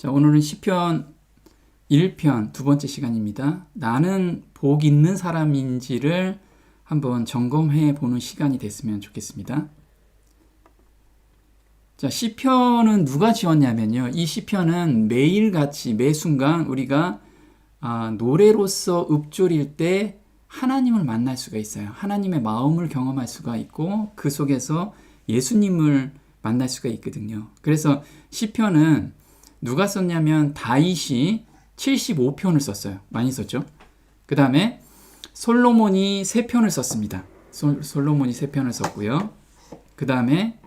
자, 오늘은 시편 1편 두 번째 시간입니다. 나는 복 있는 사람인지를 한번 점검해 보는 시간이 됐으면 좋겠습니다. 자, 시편은 누가 지었냐면요. 이 시편은 매일같이 매 순간 우리가 아, 노래로서 읊조릴 때 하나님을 만날 수가 있어요. 하나님의 마음을 경험할 수가 있고 그 속에서 예수님을 만날 수가 있거든요. 그래서 시편은 누가 썼냐면 다윗이 75편을 썼어요. 많이 썼죠. 그 다음에 솔로몬이 3편을 썼습니다. 솔, 솔로몬이 3편을 썼고요. 그 다음에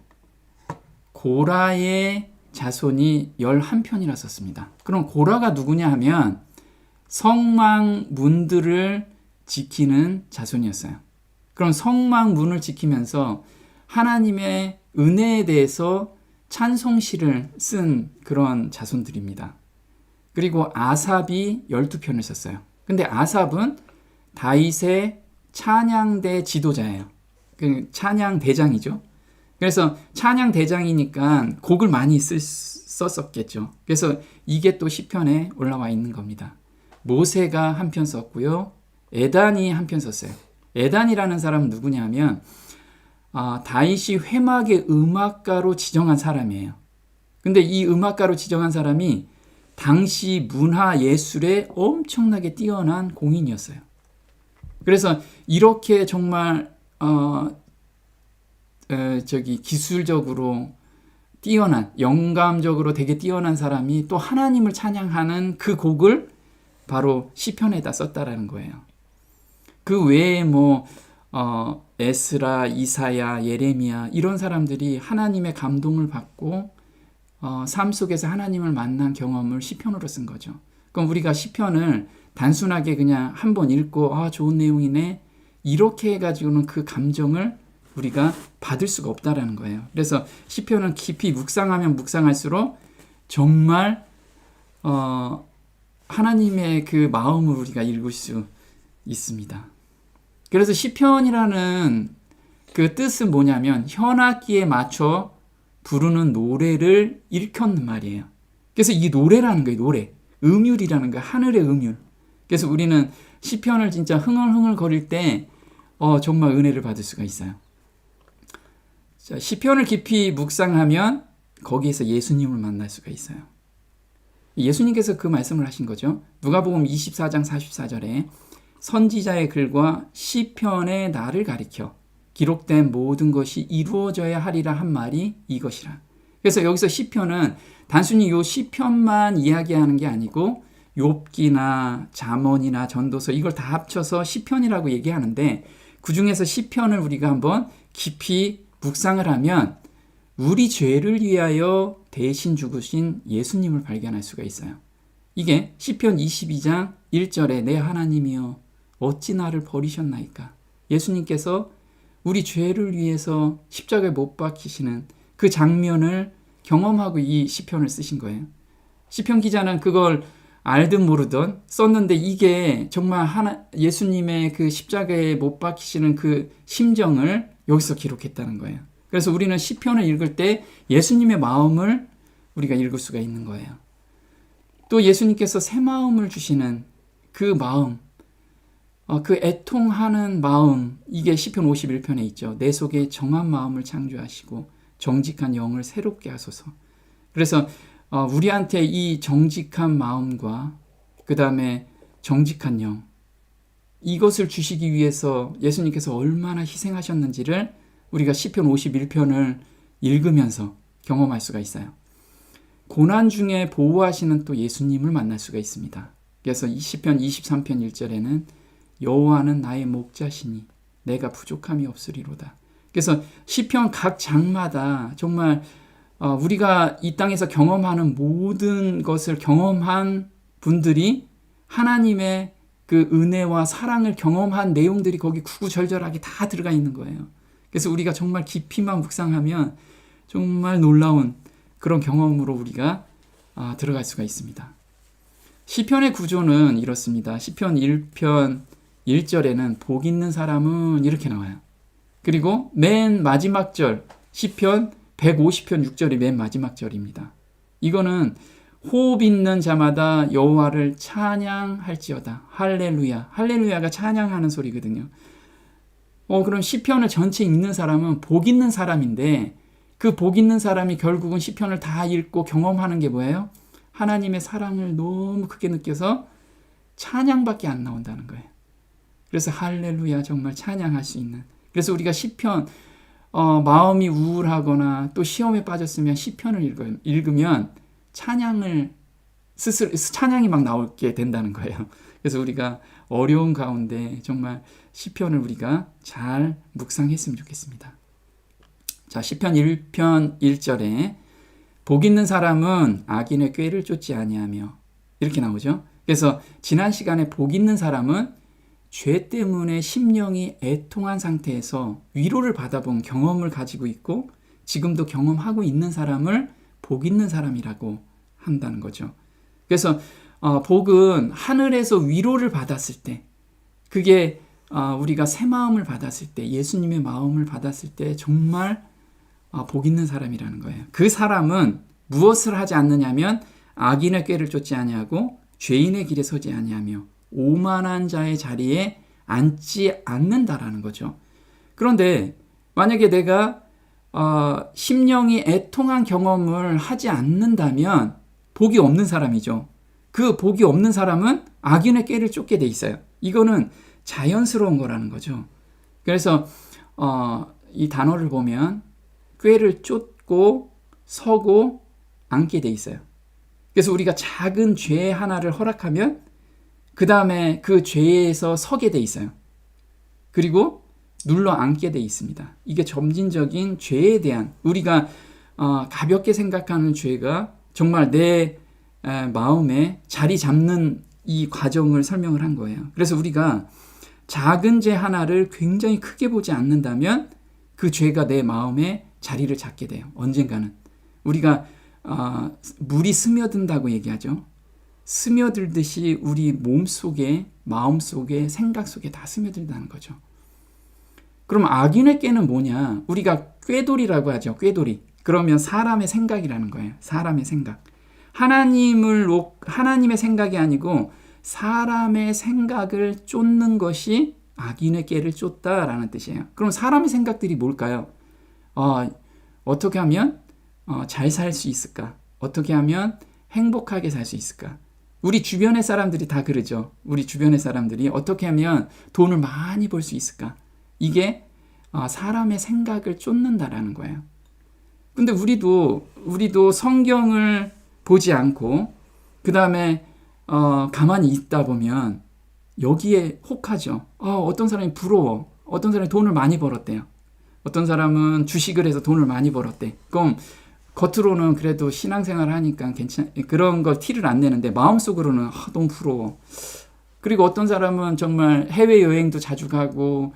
고라의 자손이 11편이나 썼습니다. 그럼 고라가 누구냐 하면 성망 문들을 지키는 자손이었어요. 그럼 성망 문을 지키면서 하나님의 은혜에 대해서 찬송시를 쓴 그런 자손들입니다. 그리고 아삽이 12편을 썼어요. 근데 아삽은 다윗의 찬양대 지도자예요. 그 찬양 대장이죠. 그래서 찬양 대장이니까 곡을 많이 쓸, 썼었겠죠. 그래서 이게 또 시편에 올라와 있는 겁니다. 모세가 한 편 썼고요. 에단이 한 편 썼어요. 에단이라는 사람은 누구냐면 아, 다윗이 회막의 음악가로 지정한 사람이에요. 근데 이 음악가로 지정한 사람이 당시 문화 예술에 엄청나게 뛰어난 공인이었어요. 그래서 이렇게 정말 어, 에, 저기 기술적으로 뛰어난 영감적으로 되게 뛰어난 사람이 또 하나님을 찬양하는 그 곡을 바로 시편에다 썼다라는 거예요. 그 외에 뭐 어, 에스라, 이사야, 예레미야 이런 사람들이 하나님의 감동을 받고 어, 삶 속에서 하나님을 만난 경험을 시편으로 쓴 거죠. 그럼 우리가 시편을 단순하게 그냥 한 번 읽고 아 좋은 내용이네 이렇게 해가지고는 그 감정을 우리가 받을 수가 없다라는 거예요. 그래서 시편은 깊이 묵상하면 묵상할수록 정말 어, 하나님의 그 마음을 우리가 읽을 수 있습니다. 그래서 시편이라는 그 뜻은 뭐냐면 현악기에 맞춰 부르는 노래를 일컫는 말이에요. 그래서 이 노래라는 거예요, 노래. 음율이라는 거예요, 하늘의 음율. 그래서 우리는 시편을 진짜 흥얼흥얼 거릴 때 어, 정말 은혜를 받을 수가 있어요. 자, 시편을 깊이 묵상하면 거기에서 예수님을 만날 수가 있어요. 예수님께서 그 말씀을 하신 거죠. 누가복음 24장 44절에 선지자의 글과 시편의 나를 가리켜 기록된 모든 것이 이루어져야 하리라 한 말이 이것이라. 그래서 여기서 시편은 단순히 요 시편만 이야기하는 게 아니고 욥기나 잠언이나 전도서 이걸 다 합쳐서 시편이라고 얘기하는데 그 중에서 시편을 우리가 한번 깊이 묵상을 하면 우리 죄를 위하여 대신 죽으신 예수님을 발견할 수가 있어요. 이게 시편 22장 1절에 내 하나님이여 어찌 나를 버리셨나이까. 예수님께서 우리 죄를 위해서 십자가에 못 박히시는 그 장면을 경험하고 이 시편을 쓰신 거예요. 시편 기자는 그걸 알든 모르든 썼는데 이게 정말 하나 예수님의 그 십자가에 못 박히시는 그 심정을 여기서 기록했다는 거예요. 그래서 우리는 시편을 읽을 때 예수님의 마음을 우리가 읽을 수가 있는 거예요. 또 예수님께서 새 마음을 주시는 그 마음, 어, 그 애통하는 마음, 이게 시편 51편에 있죠. 내 속에 정한 마음을 창조하시고 정직한 영을 새롭게 하소서. 그래서 어, 우리한테 이 정직한 마음과 그 다음에 정직한 영, 이것을 주시기 위해서 예수님께서 얼마나 희생하셨는지를 우리가 시편 51편을 읽으면서 경험할 수가 있어요. 고난 중에 보호하시는 또 예수님을 만날 수가 있습니다. 그래서 시편 23편 1절에는 여호와는 나의 목자시니 내가 부족함이 없으리로다. 그래서 시편 각 장마다 정말 어, 우리가 이 땅에서 경험하는 모든 것을 경험한 분들이 하나님의 그 은혜와 사랑을 경험한 내용들이 거기 구구절절하게 다 들어가 있는 거예요. 그래서 우리가 정말 깊이만 묵상하면 정말 놀라운 그런 경험으로 우리가 아, 들어갈 수가 있습니다. 시편의 구조는 이렇습니다. 시편 1편 1절에는 복 있는 사람은 이렇게 나와요. 그리고 맨 마지막 절 시편 150편 6절이 맨 마지막 절입니다. 이거는 호흡 있는 자마다 여호와를 찬양할지어다. 할렐루야. 할렐루야가 찬양하는 소리거든요. 어 그럼 시편을 전체 읽는 사람은 복 있는 사람인데 그 복 있는 사람이 결국은 시편을 다 읽고 경험하는 게 뭐예요? 하나님의 사랑을 너무 크게 느껴서 찬양밖에 안 나온다는 거예요. 그래서 할렐루야 정말 찬양할 수 있는. 그래서 우리가 시편 어, 마음이 우울하거나 또 시험에 빠졌으면 시편을 읽으면 찬양을 스스로 찬양이 막 나오게 된다는 거예요. 그래서 우리가 어려운 가운데 정말 시편을 우리가 잘 묵상했으면 좋겠습니다. 자, 시편 1편 1절에 복 있는 사람은 악인의 꾀를 쫓지 아니하며 이렇게 나오죠. 그래서 지난 시간에 복 있는 사람은 죄 때문에 심령이 애통한 상태에서 위로를 받아본 경험을 가지고 있고 지금도 경험하고 있는 사람을 복 있는 사람이라고 한다는 거죠. 그래서 어, 복은 하늘에서 위로를 받았을 때 그게 어, 우리가 새 마음을 받았을 때 예수님의 마음을 받았을 때 정말 어, 복 있는 사람이라는 거예요. 그 사람은 무엇을 하지 않느냐면 악인의 꾀를 쫓지 아니하고 죄인의 길에 서지 아니하며 오만한 자의 자리에 앉지 않는다라는 거죠. 그런데 만약에 내가 어, 심령이 애통한 경험을 하지 않는다면 복이 없는 사람이죠. 그 복이 없는 사람은 악인의 꾀를 쫓게 돼 있어요. 이거는 자연스러운 거라는 거죠. 그래서 어, 이 단어를 보면 꾀를 쫓고 서고 앉게 돼 있어요. 그래서 우리가 작은 죄 하나를 허락하면 그 다음에 그 죄에서 서게 돼 있어요. 그리고 눌러 앉게 돼 있습니다. 이게 점진적인 죄에 대한 우리가 어, 가볍게 생각하는 죄가 정말 내 에, 마음에 자리 잡는 이 과정을 설명을 한 거예요. 그래서 우리가 작은 죄 하나를 굉장히 크게 보지 않는다면 그 죄가 내 마음에 자리를 잡게 돼요. 언젠가는 우리가 어, 물이 스며든다고 얘기하죠. 스며들듯이 우리 몸 속에, 마음 속에, 생각 속에 다 스며들다는 거죠. 그럼 악인의 꾀는 뭐냐? 우리가 꾀돌이라고 하죠. 꾀돌이. 그러면 사람의 생각이라는 거예요. 사람의 생각. 하나님을 하나님의 생각이 아니고 사람의 생각을 쫓는 것이 악인의 꾀를 쫓다라는 뜻이에요. 그럼 사람의 생각들이 뭘까요? 어, 어떻게 하면 어, 잘살 수 있을까? 어떻게 하면 행복하게 살 수 있을까? 우리 주변의 사람들이 다 그러죠. 우리 주변의 사람들이 어떻게 하면 돈을 많이 벌 수 있을까? 이게 어, 사람의 생각을 쫓는다라는 거예요. 근데 우리도 우리도 성경을 보지 않고 그 다음에 어, 가만히 있다 보면 여기에 혹하죠. 어, 어떤 사람이 부러워. 어떤 사람이 돈을 많이 벌었대요. 어떤 사람은 주식을 해서 돈을 많이 벌었대. 그럼 겉으로는 그래도 신앙생활 하니까 괜찮 그런 걸 티를 안 내는데 마음속으로는 아, 너무 부러워. 그리고 어떤 사람은 정말 해외 여행도 자주 가고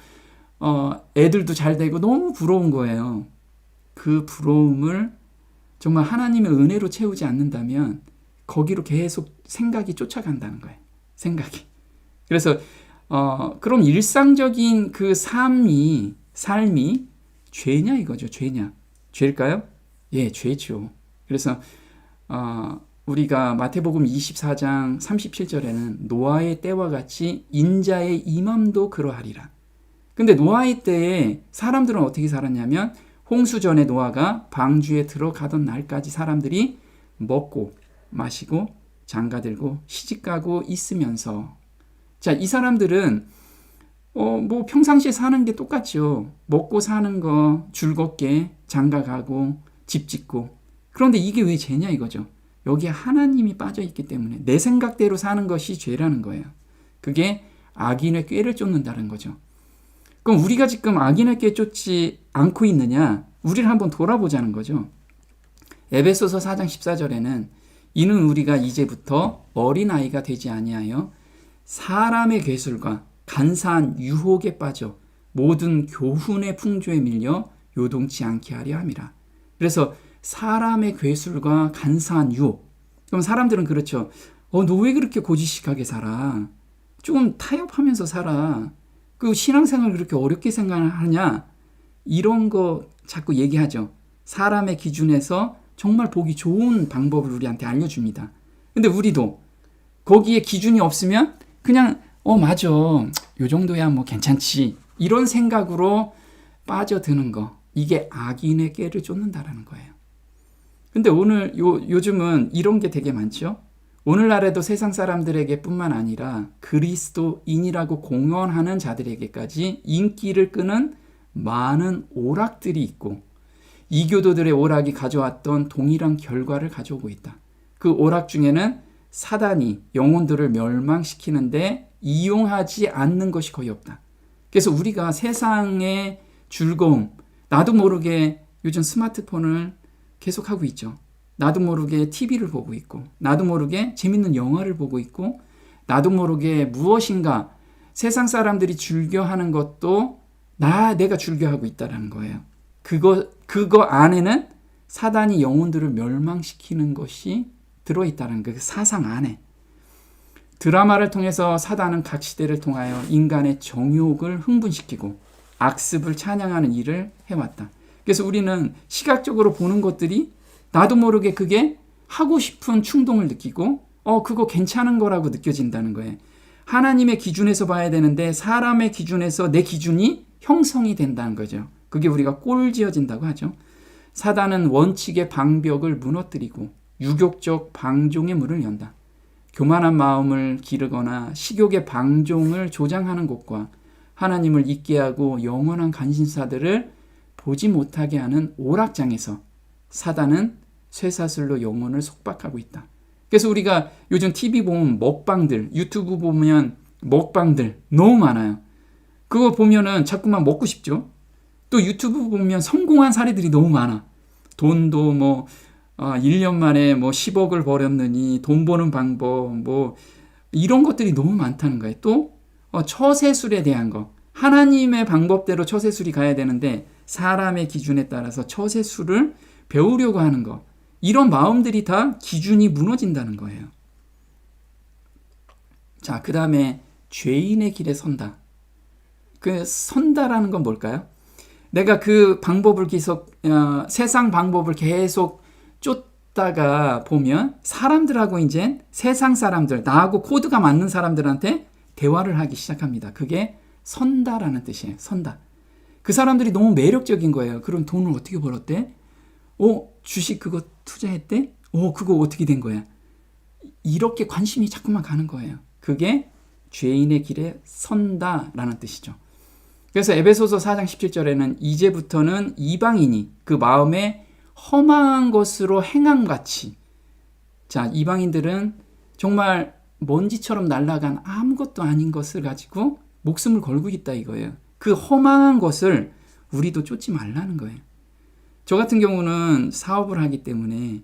어, 애들도 잘 되고 너무 부러운 거예요. 그 부러움을 정말 하나님의 은혜로 채우지 않는다면 거기로 계속 생각이 쫓아간다는 거예요. 생각이. 그래서 어, 그럼 일상적인 그 삶이 삶이 죄냐 이거죠. 죄냐. 죄일까요? 예, 죄죠. 그래서 어, 우리가 마태복음 24장 37절에는 노아의 때와 같이 인자의 임함도 그러하리라. 근데 노아의 때에 사람들은 어떻게 살았냐면 홍수 전에 노아가 방주에 들어가던 날까지 사람들이 먹고 마시고 장가 들고 시집 가고 있으면서 자, 이 사람들은 어, 뭐 평상시에 사는 게 똑같죠. 먹고 사는 거 즐겁게 장가 가고 집 짓고. 그런데 이게 왜 죄냐 이거죠. 여기에 하나님이 빠져 있기 때문에 내 생각대로 사는 것이 죄라는 거예요. 그게 악인의 꾀를 쫓는다는 거죠. 그럼 우리가 지금 악인의 꾀 쫓지 않고 있느냐? 우리를 한번 돌아보자는 거죠. 에베소서 4장 14절에는 이는 우리가 이제부터 어린아이가 되지 아니하여 사람의 괴술과 간사한 유혹에 빠져 모든 교훈의 풍조에 밀려 요동치 않게 하려 함이라. 그래서 사람의 괴술과 간사한 유혹. 그럼 사람들은 그렇죠. 어, 너 왜 그렇게 고지식하게 살아? 좀 타협하면서 살아. 그 신앙생활 그렇게 어렵게 생각하냐? 이런 거 자꾸 얘기하죠. 사람의 기준에서 정말 보기 좋은 방법을 우리한테 알려줍니다. 근데 우리도 거기에 기준이 없으면 그냥 어 맞아 요 정도야 뭐 괜찮지 이런 생각으로 빠져드는 거 이게 악인의 깨를 쫓는다라는 거예요. 근데 오늘 요 요즘은 이런 게 되게 많죠. 오늘날에도 세상 사람들에게 뿐만 아니라 그리스도인이라고 공언하는 자들에게까지 인기를 끄는 많은 오락들이 있고 이교도들의 오락이 가져왔던 동일한 결과를 가져오고 있다. 그 오락 중에는 사단이 영혼들을 멸망시키는데 이용하지 않는 것이 거의 없다. 그래서 우리가 세상의 즐거움, 나도 모르게 요즘 스마트폰을 계속하고 있죠. 나도 모르게 TV를 보고 있고, 나도 모르게 재밌는 영화를 보고 있고, 나도 모르게 무엇인가 세상 사람들이 즐겨 하는 것도 나 내가 즐겨 하고 있다라는 거예요. 그거 그거 안에는 사단이 영혼들을 멸망시키는 것이 들어 있다는 그 사상 안에 드라마를 통해서 사단은 각 시대를 통하여 인간의 정욕을 흥분시키고 악습을 찬양하는 일을 해왔다. 그래서 우리는 시각적으로 보는 것들이 나도 모르게 그게 하고 싶은 충동을 느끼고 어 그거 괜찮은 거라고 느껴진다는 거예요. 하나님의 기준에서 봐야 되는데 사람의 기준에서 내 기준이 형성이 된다는 거죠. 그게 우리가 꼴지어진다고 하죠. 사단은 원칙의 방벽을 무너뜨리고 유격적 방종의 문을 연다. 교만한 마음을 기르거나 식욕의 방종을 조장하는 곳과 하나님을 잊게 하고 영원한 간신사들을 보지 못하게 하는 오락장에서 사단은 쇠사슬로 영혼을 속박하고 있다. 그래서 우리가 요즘 TV 보면 먹방들, 유튜브 보면 먹방들 너무 많아요. 그거 보면은 자꾸만 먹고 싶죠. 또 유튜브 보면 성공한 사례들이 너무 많아. 돈도 뭐 어, 1년 만에 뭐 10억을 벌였느니 돈 버는 방법 뭐 이런 것들이 너무 많다는 거예요. 또 어, 처세술에 대한 거. 하나님의 방법대로 처세술이 가야 되는데 사람의 기준에 따라서 처세술을 배우려고 하는 거. 이런 마음들이 다 기준이 무너진다는 거예요. 자, 그 다음에 죄인의 길에 선다. 그 선다라는 건 뭘까요? 내가 그 방법을 계속 어, 세상 방법을 계속 쫓다가 보면 사람들하고 이제 세상 사람들 나하고 코드가 맞는 사람들한테 대화를 하기 시작합니다. 그게 선다라는 뜻이에요. 선다. 그 사람들이 너무 매력적인 거예요. 그럼 돈을 어떻게 벌었대? 어, 주식 그거 투자했대? 어, 그거 어떻게 된 거야? 이렇게 관심이 자꾸만 가는 거예요. 그게 죄인의 길에 선다라는 뜻이죠. 그래서 에베소서 4장 17절에는 이제부터는 이방인이 그 마음에 험한 것으로 행함같이 자 이방인들은 정말 먼지처럼 날아간 아무것도 아닌 것을 가지고 목숨을 걸고 있다 이거예요. 그 허망한 것을 우리도 쫓지 말라는 거예요. 저 같은 경우는 사업을 하기 때문에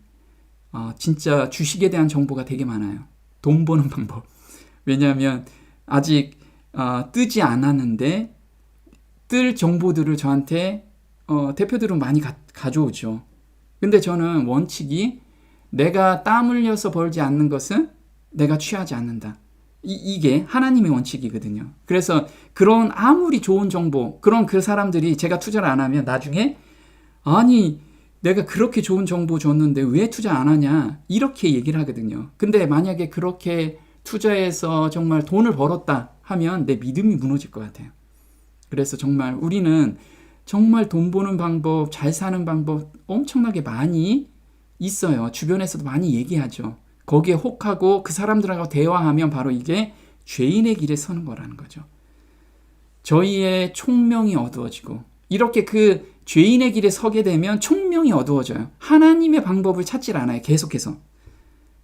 어, 진짜 주식에 대한 정보가 되게 많아요. 돈 버는 방법. 왜냐하면 아직 어, 뜨지 않았는데 뜰 정보들을 저한테 어, 대표들은 많이 가, 가져오죠. 근데 저는 원칙이 내가 땀 흘려서 벌지 않는 것은 내가 취하지 않는다. 이, 이게 하나님의 원칙이거든요. 그래서 그런 아무리 좋은 정보, 그런 그 사람들이 제가 투자를 안 하면 나중에 아니, 내가 그렇게 좋은 정보 줬는데 왜 투자 안 하냐? 이렇게 얘기를 하거든요. 근데 만약에 그렇게 투자해서 정말 돈을 벌었다 하면 내 믿음이 무너질 것 같아요. 그래서 정말 우리는 정말 돈 버는 방법, 잘 사는 방법 엄청나게 많이 있어요. 주변에서도 많이 얘기하죠. 거기에 혹하고 그 사람들하고 대화하면 바로 이게 죄인의 길에 서는 거라는 거죠. 저희의 총명이 어두워지고 이렇게 그 죄인의 길에 서게 되면 총명이 어두워져요. 하나님의 방법을 찾질 않아요. 계속해서.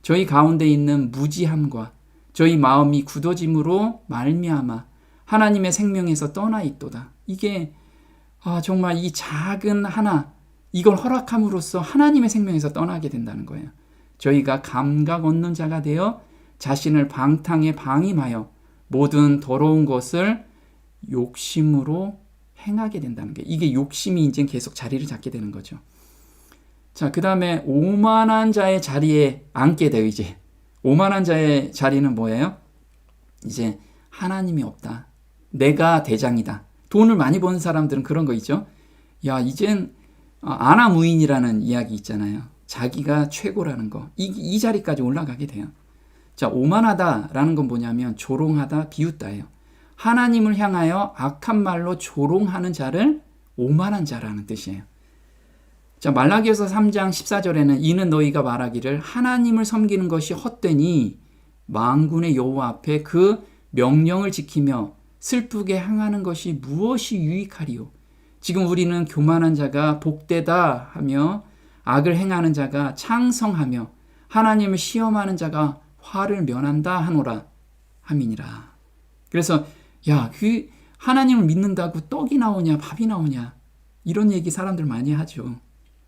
저희 가운데 있는 무지함과 저희 마음이 굳어짐으로 말미암아 하나님의 생명에서 떠나 있도다. 이게 아, 정말 이 작은 하나 이걸 허락함으로써 하나님의 생명에서 떠나게 된다는 거예요. 저희가 감각 없는 자가 되어 자신을 방탕에 방임하여 모든 더러운 것을 욕심으로 행하게 된다는 게 이게 욕심이 이제 계속 자리를 잡게 되는 거죠. 자, 그 다음에 오만한 자의 자리에 앉게 돼요, 이제. 오만한 자의 자리는 뭐예요? 이제 하나님이 없다. 내가 대장이다. 돈을 많이 버는 사람들은 그런 거 있죠. 야, 이젠 어, 아나무인이라는 이야기 있잖아요. 자기가 최고라는 거. 이, 이 자리까지 올라가게 돼요. 자, 오만하다라는 건 뭐냐면 조롱하다, 비웃다예요. 하나님을 향하여 악한 말로 조롱하는 자를 오만한 자라는 뜻이에요. 자, 말라기에서 3장 14절에는 이는 너희가 말하기를 하나님을 섬기는 것이 헛되니 망군의 여호와 앞에 그 명령을 지키며 슬프게 행하는 것이 무엇이 유익하리요? 지금 우리는 교만한 자가 복되다 하며 악을 행하는 자가 창성하며 하나님을 시험하는 자가 화를 면한다 하노라 함이니라. 그래서 야, 그 하나님을 믿는다고 떡이 나오냐 밥이 나오냐 이런 얘기 사람들 많이 하죠.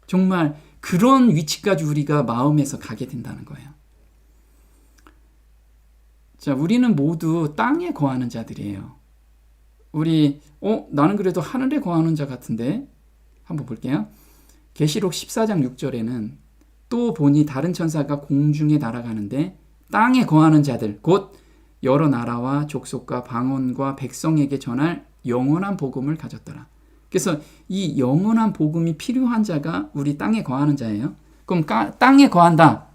정말 그런 위치까지 우리가 마음에서 가게 된다는 거예요. 자, 우리는 모두 땅에 거하는 자들이에요. 우리 어, 나는 그래도 하늘에 거하는 자 같은데 한번 볼게요. 계시록 14장 6절에는 또 보니 다른 천사가 공중에 날아가는데 땅에 거하는 자들 곧 여러 나라와 족속과 방언과 백성에게 전할 영원한 복음을 가졌더라. 그래서 이 영원한 복음이 필요한 자가 우리 땅에 거하는 자예요. 그럼 까, 땅에 거한다.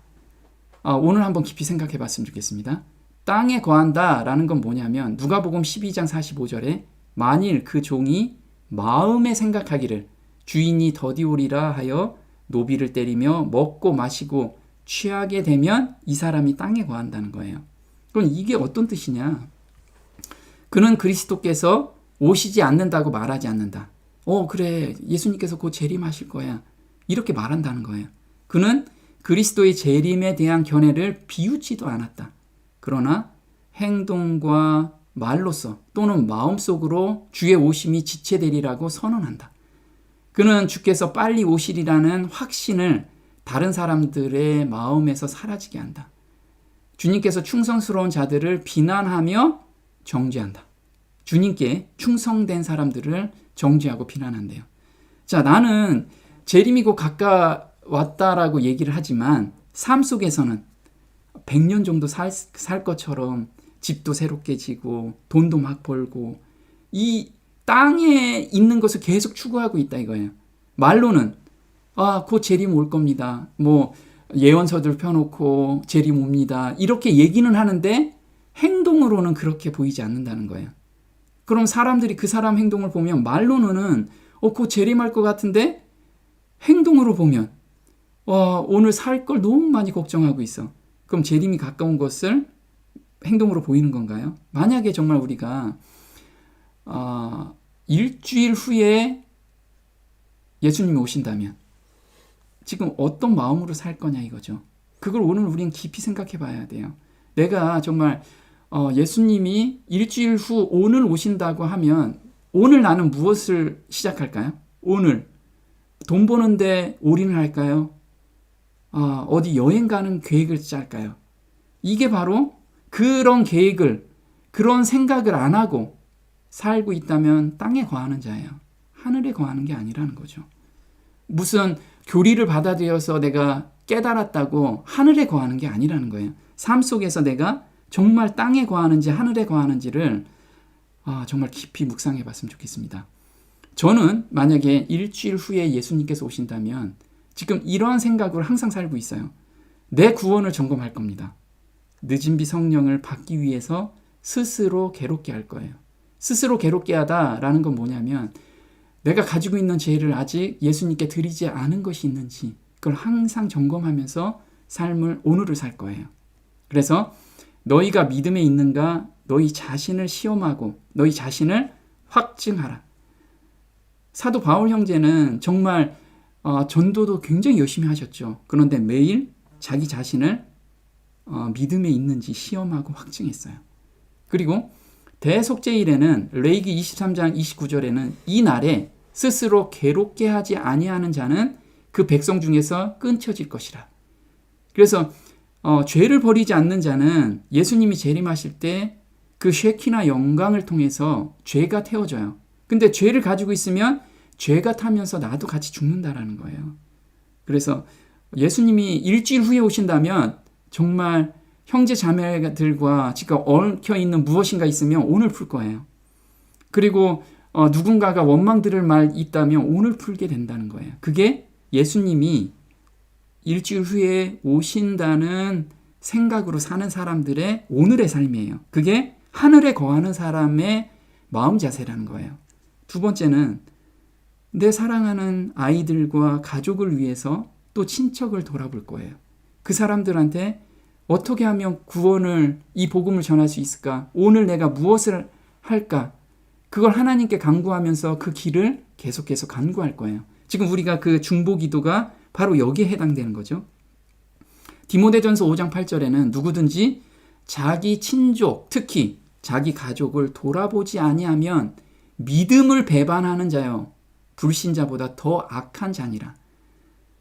아, 오늘 한번 깊이 생각해 봤으면 좋겠습니다. 땅에 거한다라는 건 뭐냐면 누가복음 12장 45절에 만일 그 종이 마음에 생각하기를 주인이 더디오리라 하여 노비를 때리며 먹고 마시고 취하게 되면 이 사람이 땅에 거한다는 거예요. 그럼 이게 어떤 뜻이냐? 그는 그리스도께서 오시지 않는다고 말하지 않는다. 어, 그래. 예수님께서 곧 재림하실 거야. 이렇게 말한다는 거예요. 그는 그리스도의 재림에 대한 견해를 비웃지도 않았다. 그러나 행동과 말로써 또는 마음속으로 주의 오심이 지체되리라고 선언한다. 그는 주께서 빨리 오시리라는 확신을 다른 사람들의 마음에서 사라지게 한다. 주님께서 충성스러운 자들을 비난하며 정죄한다. 주님께 충성된 사람들을 정죄하고 비난한대요. 자, 나는 재림이 곧 가까웠다라고 얘기를 하지만 삶 속에서는 100년 정도 살, 살 것처럼 집도 새롭게 지고 돈도 막 벌고 이 땅에 있는 것을 계속 추구하고 있다 이거예요. 말로는 아, 곧 재림 올 겁니다. 뭐 예언서들 펴놓고 재림 옵니다. 이렇게 얘기는 하는데 행동으로는 그렇게 보이지 않는다는 거예요. 그럼 사람들이 그 사람 행동을 보면 말로는 어, 곧 재림할 것 같은데 행동으로 보면 와, 오늘 살 걸 너무 많이 걱정하고 있어. 그럼 재림이 가까운 것을 행동으로 보이는 건가요? 만약에 정말 우리가 어, 일주일 후에 예수님이 오신다면 지금 어떤 마음으로 살 거냐 이거죠. 그걸 오늘 우리는 깊이 생각해 봐야 돼요. 내가 정말 어, 예수님이 일주일 후 오늘 오신다고 하면 오늘 나는 무엇을 시작할까요? 오늘 돈 버는데 올인을 할까요? 어, 어디 여행 가는 계획을 짤까요? 이게 바로 그런 계획을 그런 생각을 안 하고 살고 있다면 땅에 거하는 자예요. 하늘에 거하는 게 아니라는 거죠. 무슨 교리를 받아들여서 내가 깨달았다고 하늘에 거하는 게 아니라는 거예요. 삶 속에서 내가 정말 땅에 거하는지 하늘에 거하는지를 아, 정말 깊이 묵상해 봤으면 좋겠습니다. 저는 만약에 일주일 후에 예수님께서 오신다면 지금 이러한 생각으로 항상 살고 있어요. 내 구원을 점검할 겁니다. 늦은 비 성령을 받기 위해서 스스로 괴롭게 할 거예요. 스스로 괴롭게 하다라는 건 뭐냐면 내가 가지고 있는 죄를 아직 예수님께 드리지 않은 것이 있는지 그걸 항상 점검하면서 삶을 오늘을 살 거예요. 그래서 너희가 믿음에 있는가 너희 자신을 시험하고 너희 자신을 확증하라. 사도 바울 형제는 정말 어, 전도도 굉장히 열심히 하셨죠. 그런데 매일 자기 자신을 어, 믿음에 있는지 시험하고 확증했어요. 그리고 대속제 일에는 레이기 23장 29절에는 이 날에 스스로 괴롭게 하지 아니하는 자는 그 백성 중에서 끊쳐질 것이라. 그래서 어, 죄를 버리지 않는 자는 예수님이 재림하실 때 그 쉐키나 영광을 통해서 죄가 태워져요. 근데 죄를 가지고 있으면 죄가 타면서 나도 같이 죽는다라는 거예요. 그래서 예수님이 일주일 후에 오신다면 정말 형제 자매들과 지금 얽혀 있는 무엇인가 있으면 오늘 풀 거예요. 그리고 어, 누군가가 원망 들을 말 있다면 오늘 풀게 된다는 거예요. 그게 예수님이 일주일 후에 오신다는 생각으로 사는 사람들의 오늘의 삶이에요. 그게 하늘에 거하는 사람의 마음 자세라는 거예요. 두 번째는 내 사랑하는 아이들과 가족을 위해서 또 친척을 돌아볼 거예요. 그 사람들한테 어떻게 하면 구원을 이 복음을 전할 수 있을까? 오늘 내가 무엇을 할까? 그걸 하나님께 간구하면서 그 길을 계속해서 간구할 거예요. 지금 우리가 그 중보 기도가 바로 여기에 해당되는 거죠. 디모데전서 5장 8절에는 누구든지 자기 친족, 특히 자기 가족을 돌아보지 아니하면 믿음을 배반하는 자요 불신자보다 더 악한 자니라.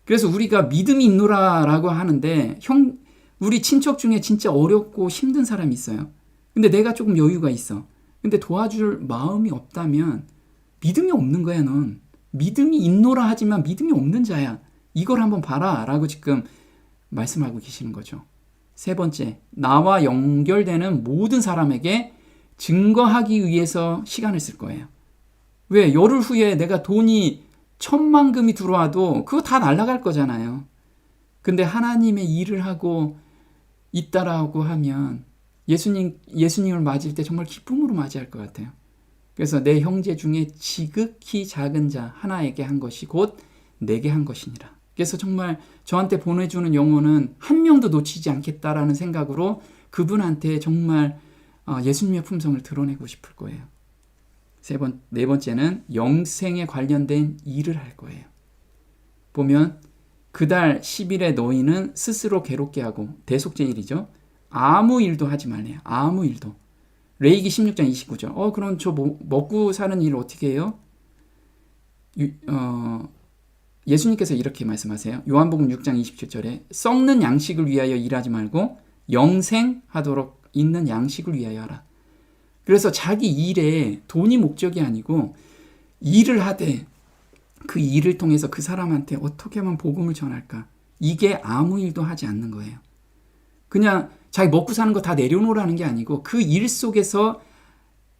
그래서 우리가 믿음이 있노라라고 하는데 형 우리 친척 중에 진짜 어렵고 힘든 사람이 있어요. 근데 내가 조금 여유가 있어. 근데 도와줄 마음이 없다면 믿음이 없는 거야, 넌. 믿음이 있노라 하지만 믿음이 없는 자야. 이걸 한번 봐라. 라고 지금 말씀하고 계시는 거죠. 세 번째, 나와 연결되는 모든 사람에게 증거하기 위해서 시간을 쓸 거예요. 왜? 열흘 후에 내가 돈이 천만금이 들어와도 그거 다 날아갈 거잖아요. 근데 하나님의 일을 하고 있다라고 하면 예수님, 예수님을 맞을 때 정말 기쁨으로 맞이할 것 같아요. 그래서 내 형제 중에 지극히 작은 자 하나에게 한 것이 곧 내게 한 것이니라. 그래서 정말 저한테 보내주는 영혼은 한 명도 놓치지 않겠다라는 생각으로 그분한테 정말 어, 예수님의 품성을 드러내고 싶을 거예요. 세 번, 네 번째는 영생에 관련된 일을 할 거예요. 보면 그달 10일에 너희는 스스로 괴롭게 하고 대속제일이죠. 아무 일도 하지 말래요. 아무 일도. 레이기 16장 29절. 어, 그럼 저 뭐, 먹고 사는 일 어떻게 해요? 유, 어, 예수님께서 이렇게 말씀하세요. 요한복음 6장 27절에 썩는 양식을 위하여 일하지 말고 영생하도록 있는 양식을 위하여 하라. 그래서 자기 일에 돈이 목적이 아니고 일을 하되 그 일을 통해서 그 사람한테 어떻게 하면 복음을 전할까? 이게 아무 일도 하지 않는 거예요. 그냥 자기 먹고 사는 거 다 내려놓으라는 게 아니고 그 일 속에서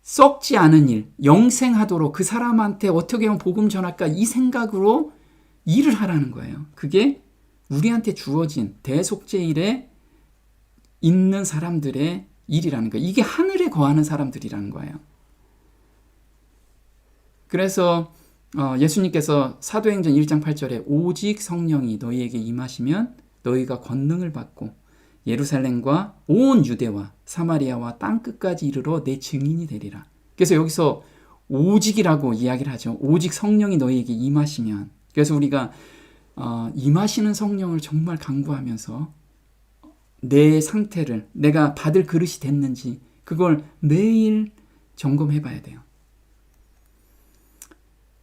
썩지 않은 일, 영생하도록 그 사람한테 어떻게 하면 복음 전할까? 이 생각으로 일을 하라는 거예요. 그게 우리한테 주어진 대속제일에 있는 사람들의 일이라는 거예요. 이게 하늘에 거하는 사람들이라는 거예요. 그래서 어, 예수님께서 사도행전 1장 8절에 오직 성령이 너희에게 임하시면 너희가 권능을 받고 예루살렘과 온 유대와 사마리아와 땅 끝까지 이르러 내 증인이 되리라. 그래서 여기서 오직이라고 이야기를 하죠. 오직 성령이 너희에게 임하시면. 그래서 우리가 어, 임하시는 성령을 정말 강구하면서 내 상태를 내가 받을 그릇이 됐는지 그걸 매일 점검해 봐야 돼요.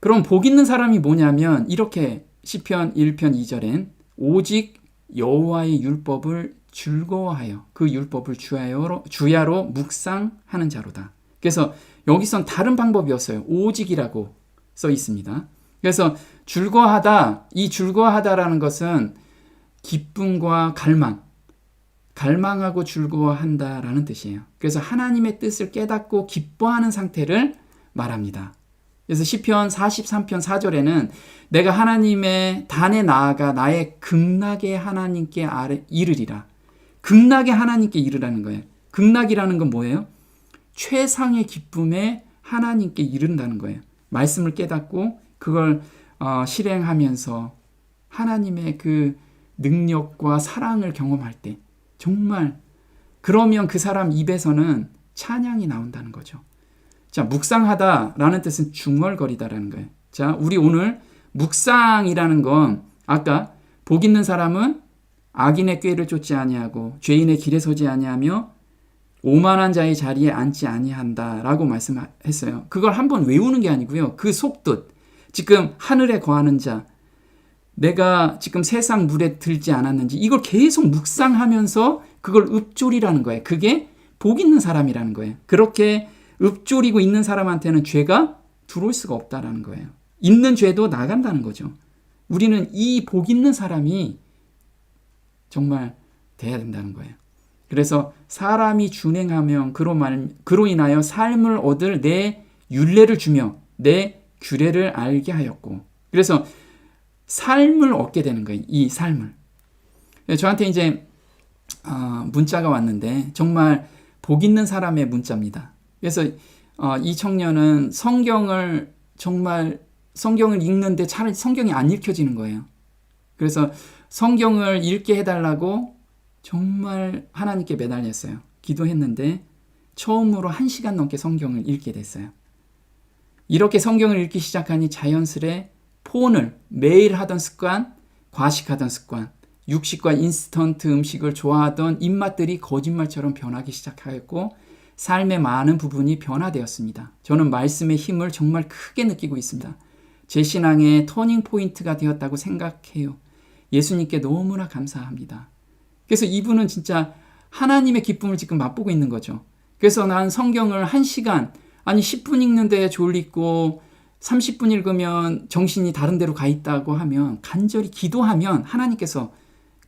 그럼 복 있는 사람이 뭐냐면 이렇게 시편 1편 2절엔 오직 여호와의 율법을 즐거워하여 그 율법을 주야로, 주야로 묵상하는 자로다. 그래서 여기선 다른 방법이었어요. 오직이라고 써 있습니다. 그래서 즐거워하다, 이 즐거워하다라는 것은 기쁨과 갈망, 갈망하고 즐거워한다라는 뜻이에요. 그래서 하나님의 뜻을 깨닫고 기뻐하는 상태를 말합니다. 그래서 시편 43편 4절에는 내가 하나님의 단에 나아가 나의 극락의 하나님께 아래 이르리라. 극락의 하나님께 이르라는 거예요. 극락이라는 건 뭐예요? 최상의 기쁨에 하나님께 이른다는 거예요. 말씀을 깨닫고 그걸 어, 실행하면서 하나님의 그 능력과 사랑을 경험할 때 정말 그러면 그 사람 입에서는 찬양이 나온다는 거죠. 자, 묵상하다라는 뜻은 중얼거리다라는 거예요. 자, 우리 오늘 묵상이라는 건 아까 복 있는 사람은 악인의 꾀를 쫓지 아니하고 죄인의 길에 서지 아니하며 오만한 자의 자리에 앉지 아니한다라고 말씀했어요. 그걸 한번 외우는 게 아니고요. 그 속뜻. 지금 하늘에 거하는 자, 내가 지금 세상 물에 들지 않았는지 이걸 계속 묵상하면서 그걸 읊조리라는 거예요. 그게 복 있는 사람이라는 거예요. 그렇게 읊조리고 있는 사람한테는 죄가 들어올 수가 없다라는 거예요. 있는 죄도 나간다는 거죠. 우리는 이 복 있는 사람이 정말 돼야 된다는 거예요. 그래서 사람이 준행하면 그로 말 그로 인하여 삶을 얻을 내 윤례를 주며 내 규례를 알게 하였고 그래서 삶을 얻게 되는 거예요. 이 삶을 예, 저한테 이제 어, 문자가 왔는데 정말 복 있는 사람의 문자입니다. 그래서 어, 이 청년은 성경을 정말 성경을 읽는데 차라리 성경이 안 읽혀지는 거예요. 그래서 성경을 읽게 해달라고 정말 하나님께 매달렸어요. 기도했는데 처음으로 한 시간 넘게 성경을 읽게 됐어요. 이렇게 성경을 읽기 시작하니 자연스레 폰을 매일 하던 습관, 과식하던 습관, 육식과 인스턴트 음식을 좋아하던 입맛들이 거짓말처럼 변하기 시작하였고 삶의 많은 부분이 변화되었습니다. 저는 말씀의 힘을 정말 크게 느끼고 있습니다. 제 신앙의 터닝 포인트가 되었다고 생각해요. 예수님께 너무나 감사합니다. 그래서 이분은 진짜 하나님의 기쁨을 지금 맛보고 있는 거죠. 그래서 난 성경을 1시간, 아니 10분 읽는데 졸리고 30분 읽으면 정신이 다른 데로 가 있다고 하면 간절히 기도하면 하나님께서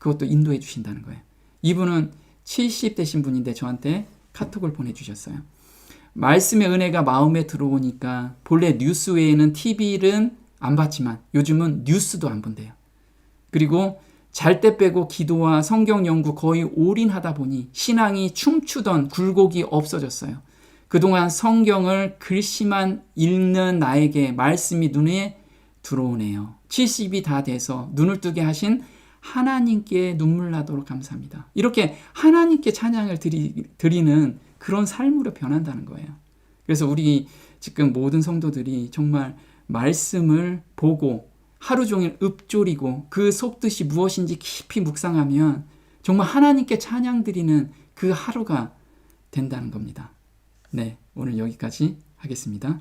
그것도 인도해 주신다는 거예요. 이분은 70 되신 분인데 저한테 카톡을 보내주셨어요. 말씀의 은혜가 마음에 들어오니까 본래 뉴스 외에는 TV는 안 봤지만 요즘은 뉴스도 안 본대요. 그리고 잘 때 빼고 기도와 성경 연구 거의 올인하다 보니 신앙이 춤추던 굴곡이 없어졌어요. 그동안 성경을 글씨만 읽는 나에게 말씀이 눈에 들어오네요. 70이 다 돼서 눈을 뜨게 하신 하나님께 눈물 나도록 감사합니다. 이렇게 하나님께 찬양을 드리, 드리는 그런 삶으로 변한다는 거예요. 그래서 우리 지금 모든 성도들이 정말 말씀을 보고 하루 종일 읊조리고 그 속뜻이 무엇인지 깊이 묵상하면 정말 하나님께 찬양 드리는 그 하루가 된다는 겁니다. 네, 오늘 여기까지 하겠습니다.